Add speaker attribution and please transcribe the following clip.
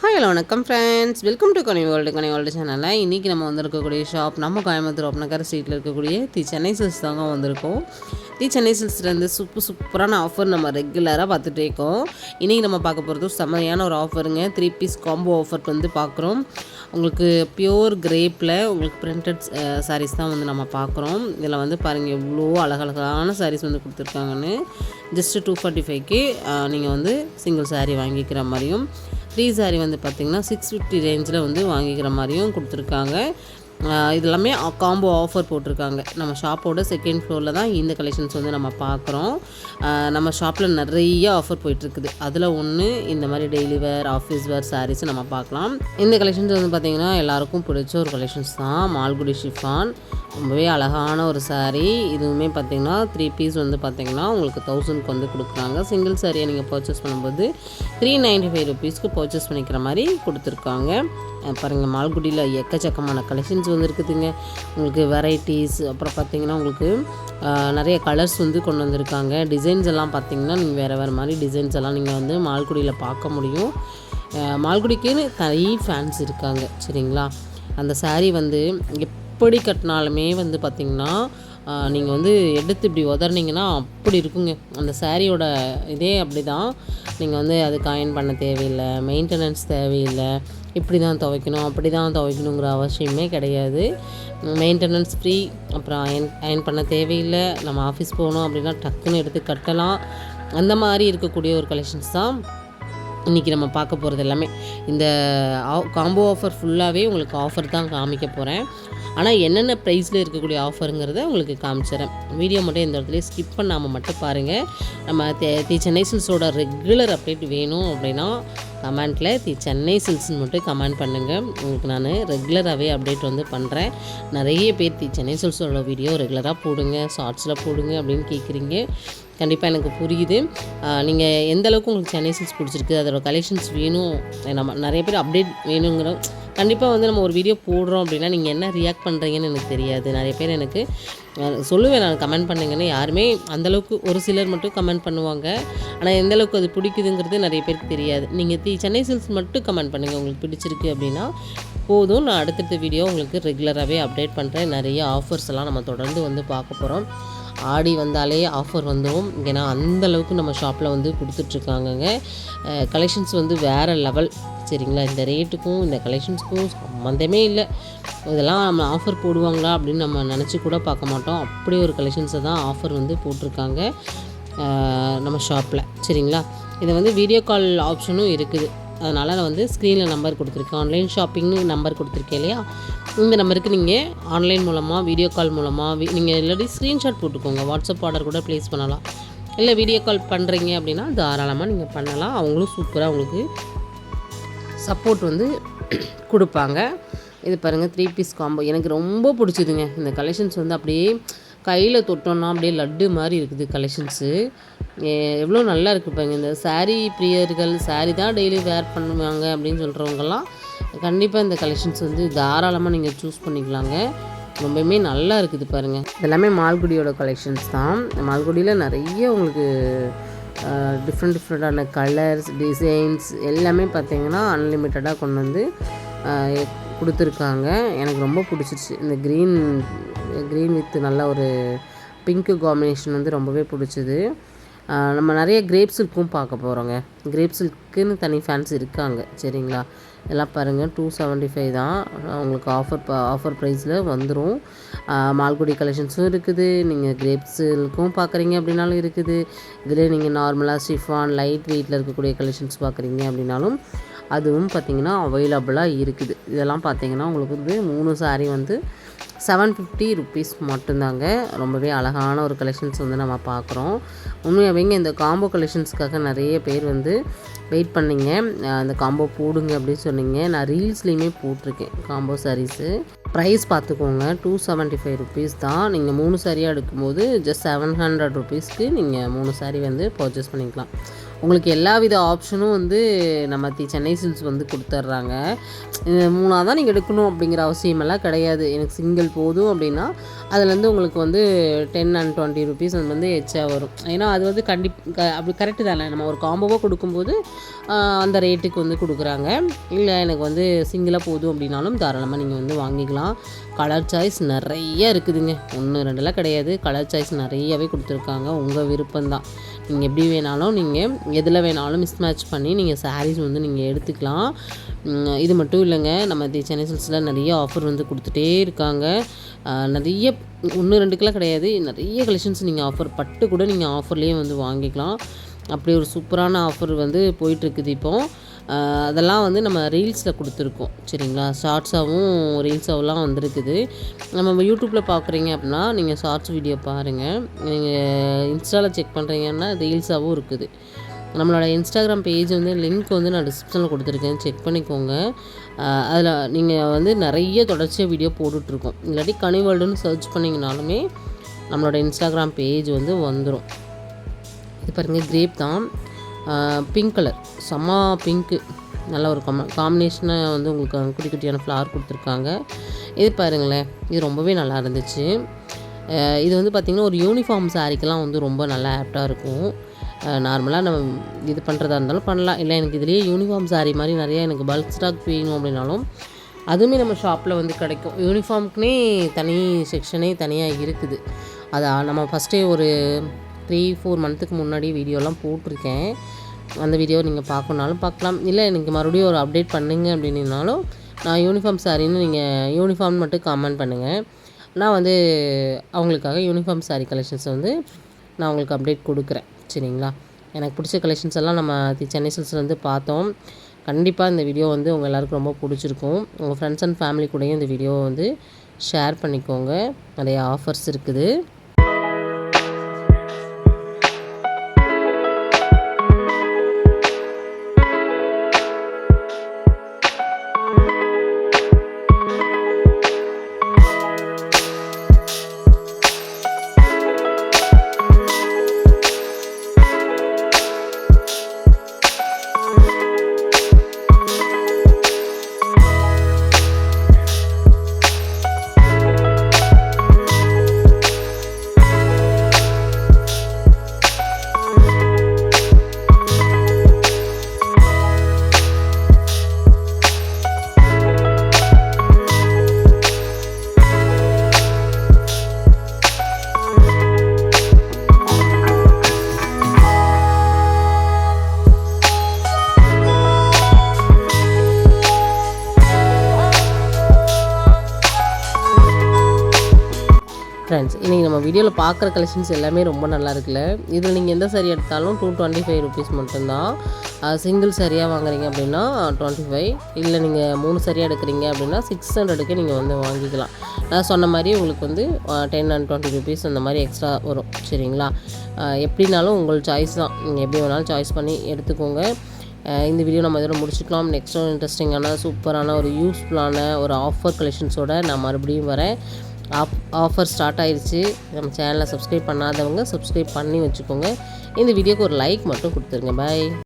Speaker 1: Hi hello வணக்கம் friends welcome to Kani world Kani world சேனலில் இன்றைக்கி நம்ம வந்திருக்கக்கூடிய ஷாப் நம்ம கோயம்புத்தூர் ஒப்பனக்கார ஸ்ட்ரீட்டில் இருக்கக்கூடிய தி சென்னை சில்ஸ் தாங்க வந்திருக்கோம். தி சென்னை சில்ஸ்லேருந்து சூப்பர் சூப்பரான ஆஃபர் நம்ம ரெகுலராக பார்த்துட்டே இருக்கோம். இன்றைக்கி நம்ம பார்க்க போகிறது செம்மையான ஒரு ஆஃபருங்க த்ரீ பீஸ் காம்போ ஆஃபர் வந்து பார்க்குறோம். உங்களுக்கு பியூர் கிரேப்பில் உங்களுக்கு பிரிண்டட் சாரீஸ் தான் வந்து நம்ம பார்க்குறோம். இதில் வந்து பாருங்கள் எவ்வளோ அழகழகான சாரீஸ் வந்து கொடுத்துருக்காங்கன்னு. ஜஸ்ட்டு டூ ஃபார்ட்டி ஃபைவ்க்கு நீங்கள் வந்து சிங்கிள் சாரீ வாங்கிக்கிற மாதிரியும். ஃப்ரீ சாரீ வந்து பார்த்திங்கன்னா சிக்ஸ் ஃபிஃப்டி ரேஞ்சில் வந்து வாங்கிக்கிற மாதிரியும் கொடுத்துருக்காங்க. இதெல்லாமே காம்போ ஆஃபர் போட்டிருக்காங்க. நம்ம ஷாப்போட செகண்ட் ஃப்ளோரில் தான் இந்த கலெக்ஷன்ஸ் வந்து நம்ம பார்க்குறோம். நம்ம ஷாப்பில் நிறைய ஆஃபர் போயிட்டுருக்குது. அதில் ஒன்று இந்த மாதிரி daily wear office wear sarees நம்ம பார்க்கலாம். இந்த கலெக்ஷன்ஸ் வந்து பார்த்திங்கன்னா எல்லாருக்கும் பிடிச்ச ஒரு கலெக்ஷன்ஸ் தான். மால்குடி ஷிஃபான் ரொம்பவே அழகான ஒரு சாரீ இதுவுமே பார்த்திங்கன்னா த்ரீ பீஸ் வந்து பார்த்திங்கன்னா உங்களுக்கு தௌசண்ட்க்கு வந்து கொடுக்குறாங்க. சிங்கிள் சாரியை நீங்கள் பர்ச்சேஸ் பண்ணும்போது த்ரீ நைன்ட்டி ஃபைவ் ருபீஸ்க்கு பர்ச்சேஸ் பண்ணிக்கிற மாதிரி கொடுத்துருக்காங்க. பாருங்கள் மால்குடியில் எக்கச்சக்கமான கலெக்ஷன்ஸ் வந்து இருக்குதுங்க. உங்களுக்கு வெரைட்டிஸ் அப்புறம் பார்த்திங்கன்னா உங்களுக்கு நிறைய கலர்ஸ் வந்து கொண்டு வந்திருக்காங்க. டிசைன்ஸ் எல்லாம் பார்த்திங்கன்னா நீங்கள் வேறு வேறு மாதிரி டிசைன்ஸ் எல்லாம் நீங்கள் வந்து மால்குடியில் பார்க்க முடியும். மால்குடிக்குன்னு நிறைய ஃபேன்ஸ் இருக்காங்க சரிங்களா? அந்த சாரீ வந்து எப்படி கட்டினாலுமே வந்து பார்த்திங்கன்னா நீங்கள் வந்து எடுத்து இப்படி உதறினீங்கன்னா அப்படி இருக்குங்க. அந்த சாரியோட இதே அப்படி தான் நீங்கள் வந்து அதுக்கு அயன் பண்ண தேவையில்லை மெயின்டெனன்ஸ் தேவையில்லை. இப்படி தான் துவைக்கணும் அப்படி தான் துவைக்கணுங்கிற அவசியமே கிடையாது. மெயின்டெனன்ஸ் ஃப்ரீ அப்புறம் அயன் அயன் பண்ண தேவையில்லை. நம்ம ஆஃபீஸ் போகணும் அப்படின்னா டக்குன்னு எடுத்து கட்டலாம். அந்த மாதிரி இருக்கக்கூடிய ஒரு கலெக்ஷன்ஸ் தான் இன்றைக்கி நம்ம பார்க்க போகிறது எல்லாமே இந்த காம்போ ஆஃபர் ஃபுல்லாகவே உங்களுக்கு ஆஃபர் தான் காமிக்க போகிறேன் ஆனால் என்னென்ன ப்ரைஸில் இருக்கக்கூடிய ஆஃபருங்கிறத உங்களுக்கு காமிச்சிடறேன். வீடியோ மட்டும் இந்த இடத்துல ஸ்கிப் பண்ணாமல் மட்டும் பாருங்கள் நம்ம தே தி சென்னை சில்ஸோட ரெகுலர் அப்டேட் வேணும் அப்படின்னா கமெண்ட்டில் தி சென்னை சில்ஸ்னு மட்டும் கமெண்ட் பண்ணுங்கள் உங்களுக்கு நான் ரெகுலராகவே அப்டேட் வந்து பண்ணுறேன் நிறைய பேர் தி சென்னை சில்ஸோட வீடியோ ரெகுலராக போடுங்க ஷார்ட்ஸில் போடுங்க அப்படின்னு கேட்குறீங்க கண்டிப்பாக எனக்கு புரியுது. நீங்கள் எந்த அளவுக்கு உங்களுக்கு சென்னை சில்க்ஸ் பிடிச்சிருக்கு அதோட கலெக்ஷன்ஸ் வேணும் நம்ம நிறைய பேர் அப்டேட் வேணுங்கிற கண்டிப்பாக வந்து நம்ம ஒரு வீடியோ போடுறோம் அப்படின்னா நீங்கள் என்ன ரியாக்ட் பண்ணுறீங்கன்னு எனக்கு தெரியாது. நிறைய பேர் எனக்கு சொல்லுவேன் நான் கமெண்ட் பண்ணுங்கன்னு. யாருமே அந்தளவுக்கு ஒரு சிலர் மட்டும் கமெண்ட் பண்ணுவாங்க. ஆனால் எந்த அளவுக்கு அது பிடிக்குதுங்கிறது நிறைய பேருக்கு தெரியாது. நீங்கள் தி சென்னை சில்ஸ் மட்டும் கமெண்ட் பண்ணுங்கள் உங்களுக்கு பிடிச்சிருக்கு அப்படின்னா போதும். நான் அடுத்தடுத்த வீடியோ உங்களுக்கு ரெகுலராகவே அப்டேட் பண்ணுறேன் நிறைய ஆஃபர்ஸ் எல்லாம் நம்ம தொடர்ந்து வந்து பார்க்க போகிறோம் ஆடி வந்தாலே ஆஃபர் வந்துடும் ஏன்னா அந்த அளவுக்கு நம்ம ஷாப்பில் வந்து கொடுத்துட்ருக்காங்கங்க. கலெக்ஷன்ஸ் வந்து வேறு லெவல் சரிங்களா? இந்த ரேட்டுக்கும் இந்த கலெக்ஷன்ஸ்க்கும் சம்மந்தமே இல்லை. இதெல்லாம் நம்ம ஆஃபர் போடுவாங்களா அப்படின்னு நம்ம நினச்சி கூட பார்க்க மாட்டோம். அப்படி ஒரு கலெக்ஷன்ஸை தான் ஆஃபர் வந்து போட்டிருக்காங்க நம்ம ஷாப்பில் சரிங்களா? இது வந்து வீடியோ கால் ஆப்ஷனும் இருக்குது. அதனால் நான் வந்து ஸ்க்ரீனில் நம்பர் கொடுத்துருக்கேன். ஆன்லைன் ஷாப்பிங்னு நம்பர் கொடுத்துருக்கேன் இல்லையா? இந்த நம்பருக்கு நீங்கள் ஆன்லைன் மூலமாக வீடியோ கால் மூலமாக நீங்கள் இல்லாட்டி ஸ்க்ரீன்ஷாட் போட்டுக்கோங்க. வாட்ஸ்அப் ஆர்டர் கூட ப்ளேஸ் பண்ணலாம். இல்லை வீடியோ கால் பண்ணுறீங்க அப்படின்னா தாராளமாக நீங்கள் பண்ணலாம். அவங்களும் சூப்பராக உங்களுக்கு சப்போர்ட் வந்து கொடுப்பாங்க. இது பாருங்கள் த்ரீ பீஸ் காம்போ எனக்கு ரொம்ப பிடிச்சிதுங்க. இந்த கலெக்ஷன்ஸ் வந்து அப்படியே கையில் தொட்டோன்னா அப்படியே லட்டு மாதிரி இருக்குது கலெக்ஷன்ஸு எவ்வளோ நல்லா இருக்குது பாருங்க. இந்த சாரீ பிரியர்கள் சாரீ தான் டெய்லி வேர் பண்ணுவாங்க அப்படின்னு சொல்கிறவங்கலாம் கண்டிப்பாக இந்த கலெக்ஷன்ஸ் வந்து தாராளமாக நீங்கள் சூஸ் பண்ணிக்கலாங்க. ரொம்பவுமே நல்லா இருக்குது பாருங்கள் இதெல்லாமே மால்குடியோட கலெக்ஷன்ஸ் தான். மால்குடியில் நிறைய உங்களுக்கு டிஃப்ரெண்ட் டிஃப்ரெண்ட்டான கலர்ஸ் டிசைன்ஸ் எல்லாமே பார்த்தீங்கன்னா அன்லிமிட்டடாக கொண்டு வந்து கொடுத்துருக்காங்க. எனக்கு ரொம்ப பிடிச்சிருச்சு. இந்த க்ரீன் க்ரீன் வித் நல்ல ஒரு பிங்க்கு காம்பினேஷன் வந்து ரொம்பவே பிடிச்சிது. நம்ம நிறைய கிரேப் சில்க்கும் பார்க்க போகிறோங்க கிரேப் சில்க்குன்னு தனி ஃபேன்ஸ் இருக்காங்க. சரிங்களா? இதெல்லாம் பாருங்கள் டூ செவன்ட்டி ஃபைவ் தான். உங்களுக்கு ஆஃபர் ஆஃபர் ப்ரைஸில் வந்துடும் மால்குடி கலெக்ஷன்ஸும் இருக்குது. நீங்கள் கிரேப் சில்க்கும் பார்க்குறீங்க அப்படின்னாலும் இருக்குது. இதில் நீங்கள் நார்மலாக ஷிஃபான் லைட் வெயிட்டில் இருக்கக்கூடிய கலெக்ஷன்ஸ் பார்க்குறீங்க அப்படின்னாலும் அதுவும் பார்த்திங்கன்னா அவைலபிளாக இருக்குது. இதெல்லாம் பார்த்தீங்கன்னா உங்களுக்கு வந்து மூணு சாரீ வந்து செவன் ஃபிஃப்டி ருபீஸ் மட்டும்தாங்க. ரொம்பவே அழகான ஒரு கலெக்ஷன்ஸ் வந்து நம்ம பார்க்குறோம் உண்மையாகவேங்க இந்த காம்போ கலெக்ஷன்ஸ்க்காக நிறைய பேர் வந்து வெயிட் பண்ணிங்க. அந்த காம்போ போடுங்க அப்படின்னு சொன்னீங்க. நான் ரீல்ஸ்லேயுமே போட்டிருக்கேன் காம்போ சாரீஸு ப்ரைஸ் பார்த்துக்கோங்க டூ செவன்ட்டி ஃபைவ் ருபீஸ் தான். நீங்கள் மூணு சாரியாக எடுக்கும்போது ஜஸ்ட் செவன் ஹண்ட்ரட் ருபீஸ்க்கு நீங்கள் மூணு saree வந்து பர்ச்சேஸ் பண்ணிக்கலாம். உங்களுக்கு எல்லா வித ஆப்ஷனும் வந்து நம்ம தி சென்னை சில்ஸ் வந்து கொடுத்துட்றாங்க மூணாக தான் நீங்கள் எடுக்கணும் அப்படிங்கிற அவசியமெல்லாம் கிடையாது. எனக்கு சிங்கிள் போதும் அப்படின்னா அதுலேருந்து உங்களுக்கு வந்து டென் அண்ட் டுவெண்ட்டி ருபீஸ் வந்து எச்சா வரும். ஏன்னா அது வந்து கண்டிப் அப்படி கரெக்டு தானே. நம்ம ஒரு காம்போவாக கொடுக்கும்போது அந்த ரேட்டுக்கு வந்து கொடுக்குறாங்க. இல்லை எனக்கு வந்து சிங்கிளாக போதும் அப்படின்னாலும் தாராளமாக நீங்கள் வந்து வாங்கிக்கலாம். கலர் சாய்ஸ் நிறைய இருக்குதுங்க. ஒன்று ரெண்டுலாம் கிடையாது. கலர் சாய்ஸ் நிறையவே கொடுத்துருக்காங்க. உங்கள் விருப்பம்தான். நீங்கள் எப்படி வேணாலும் நீங்கள் எதில் வேணாலும் மிஸ் மேட்ச் பண்ணி நீங்கள் சாரீஸ் வந்து நீங்கள் எடுத்துக்கலாம். இது மட்டும் இல்லைங்க. நம்ம தி சென்னை சில்ஸில் நிறைய ஆஃபர் வந்து கொடுத்துட்டே இருக்காங்க. நிறைய ஒன்று ரெண்டுக்கெலாம் கிடையாது. நிறைய கலெக்ஷன்ஸ் நீங்கள் ஆஃபர் பட்டு கூட நீங்கள் ஆஃபர்லேயே வந்து வாங்கிக்கலாம். அப்படி ஒரு சூப்பரான ஆஃபர் வந்து போயிட்டுருக்குது இப்போ. அதெல்லாம் வந்து நம்ம ரீல்ஸில் கொடுத்துருக்கோம். சரிங்களா? ஷார்ட்ஸாகவும் ரீல்ஸாகலாம் வந்திருக்குது. நம்ம யூடியூப்பில் பார்க்குறீங்க அப்படின்னா நீங்கள் ஷார்ட்ஸ் வீடியோ பாருங்கள் நீங்கள் இன்ஸ்டாவில் செக் பண்ணுறீங்கன்னா ரீல்ஸாகவும் இருக்குது. நம்மளோட இன்ஸ்டாகிராம் பேஜ் வந்து லிங்க் வந்து நான் டிஸ்கிரிப்ஷனில் கொடுத்துருக்கேன். செக் பண்ணிக்கோங்க. அதில் நீங்கள் வந்து நிறைய தொடர்ச்சியாக வீடியோ போட்டுட்ருக்கோம். இல்லாட்டி கனி வேர்ல்டுன்னு சர்ச் பண்ணிங்கனாலுமே நம்மளோட இன்ஸ்டாகிராம் பேஜ் வந்து வந்துடும் இது பாருங்கள் கிரேப் தான். பிங்க் கலர் செம்ம பிங்க்கு நல்ல ஒரு காம காம்பினேஷனாக வந்து உங்களுக்கு குட்டி குட்டியான ஃப்ளவர் கொடுத்துருக்காங்க. இது பாருங்களேன் இது ரொம்பவே நல்லா இருந்துச்சு. இது வந்து பார்த்திங்கன்னா ஒரு யூனிஃபார்ம் சாரீக்கெல்லாம் வந்து ரொம்ப நல்லா ஆப்டாக இருக்கும். நார்மலாக நம்ம இது பண்ணுறதா இருந்தாலும் பண்ணலாம். இல்லை எனக்கு இதுலேயே யூனிஃபார்ம் சாரீ மாதிரி நிறையா எனக்கு பல்க் ஸ்டாக் வேணும் அப்படின்னாலும் அதுவுமே நம்ம ஷாப்பில் வந்து கிடைக்கும். யூனிஃபார்ம்க்குனே தனி செக்ஷனே தனியாக இருக்குது. அதை நம்ம ஃபஸ்ட்டே ஒரு த்ரீ ஃபோர் மந்த்துக்கு முன்னாடி வீடியோலாம் போட்டிருக்கேன். அந்த வீடியோ நீங்கள் பார்க்கணுனாலும் பார்க்கலாம். இல்லை எனக்கு மறுபடியும் ஒரு அப்டேட் பண்ணுங்க அப்படின்னாலும் நான் யூனிஃபார்ம் சாரின்னு நீங்கள் யூனிஃபார்ம் மட்டும் கமெண்ட் பண்ணுங்கள் நான் வந்து அவங்களுக்காக யூனிஃபார்ம் saree கலெக்ஷன்ஸ் வந்து நான் உங்களுக்கு அப்டேட் கொடுக்குறேன். சரிங்களா? எனக்கு பிடிச்ச கலெக்ஷன்ஸ் எல்லாம் நம்ம தி சென்னை சில்ஸில் வந்து பார்த்தோம். கண்டிப்பாக இந்த வீடியோ வந்து உங்கள் எல்லாருக்கும் ரொம்ப பிடிச்சிருக்கும். உங்கள் ஃப்ரெண்ட்ஸ் அண்ட் ஃபேமிலி கூடயும் இந்த வீடியோவை வந்து ஷேர் பண்ணிக்கோங்க. நிறைய ஆஃபர்ஸ் இருக்குது. நம்ம வீடியோவில் பார்க்குற கலெக்ஷன்ஸ் எல்லாமே ரொம்ப நல்லா இருக்குல்ல? இதில் நீங்கள் எந்த saree எடுத்தாலும் டூ டுவெண்ட்டி ஃபைவ் ருபீஸ் மட்டும்தான் சிங்கிள் சரியாக வாங்குறீங்க அப்படின்னா டுவெண்ட்டி ஃபைவ் இல்லை நீங்கள் மூணு சரியாக எடுக்கிறீங்க அப்படின்னா சிக்ஸ் ஹண்ட்ரடுக்கு நீங்கள் வந்து வாங்கிக்கலாம். நான் சொன்ன மாதிரி உங்களுக்கு வந்து டென் அண்ட் டுவெண்ட்டி ருபீஸ் அந்த மாதிரி எக்ஸ்ட்ரா வரும். சரிங்களா? எப்படினாலும் உங்கள் சாய்ஸ் தான். நீங்கள் எப்படி வேணாலும் சாய்ஸ் பண்ணி எடுத்துக்கோங்க. இந்த வீடியோ நம்ம இதோட முடிச்சுக்கலாம். நெக்ஸ்ட் இன்ட்ரெஸ்டிங்கான சூப்பரான ஒரு யூஸ்ஃபுல்லான ஒரு ஆஃபர் கலெக்ஷன்ஸோட நான் மறுபடியும் வரேன். ஆப் ஆஃபர் ஸ்டார்ட் ஆயிடுச்சு நம்ம சேனலை சப்ஸ்கிரைப் பண்ணாதவங்க சப்ஸ்கிரைப் பண்ணி வச்சுக்கோங்க. இந்த வீடியோக்கு ஒரு லைக் மட்டும் கொடுத்துருங்க. பாய்